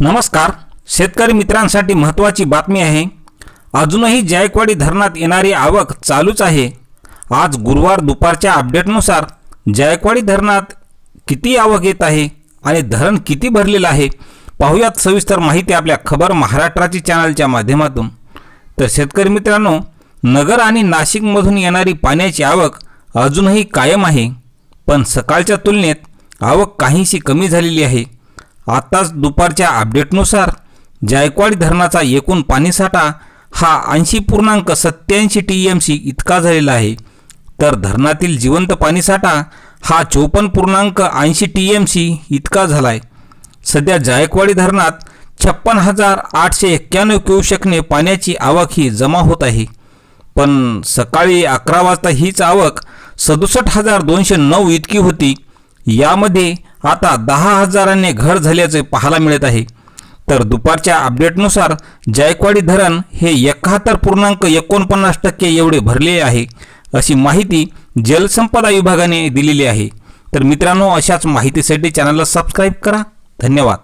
नमस्कार. शेतकरी मित्रांसाठी महत्त्वाची बातमी आहे. अजूनही जायकवाडी धरणात येणारी आवक चालूच आहे. आज गुरुवार दुपारच्या अपडेटनुसार जायकवाडी धरणात किती आवक येत आहे आणि धरण किती भरलेलं आहे पाहूयात सविस्तर माहिती आपल्या खबर महाराष्ट्राची चॅनलच्या माध्यमातून. तर शेतकरी मित्रांनो नगर आणि नाशिकमधून येणारी पाण्याची आवक अजूनही कायम आहे. पण सकाळच्या तुलनेत आवक काहीशी कमी झालेली आहे. आत्ताच दुपारच्या अपडेटनुसार जायकवाडी धरणाचा एकूण पाणीसाठा हा ऐंशी पूर्णांक सत्याऐंशी टी एम सी इतका झालेला आहे. तर धरणातील जिवंत पाणीसाठा हा चोपन्न पूर्णांक ऐंशी टी एम सी इतका झाला आहे सध्या जायकवाडी धरणात छप्पन हजार आठशे एक्क्याण्णव क्युसेकने पाण्याची आवक ही जमा होत आहे. पण सकाळी अकरा वाजता हीच आवक सदुसष्ट हजार दोनशे नऊ इतकी होती. यामध्ये आता दहा हजारांनी घर झाल्याचे पाहायला मिळत आहे. तर दुपारच्या अपडेटनुसार जायकवाडी धरण हे एकाहत्तर पूर्णांक एकोणपन्नास टक्के एवढे भरले आहे अशी माहिती जलसंपदा विभागाने दिलेली आहे. तर मित्रांनो अशाच माहितीसाठी चॅनलला सबस्क्राईब करा. धन्यवाद.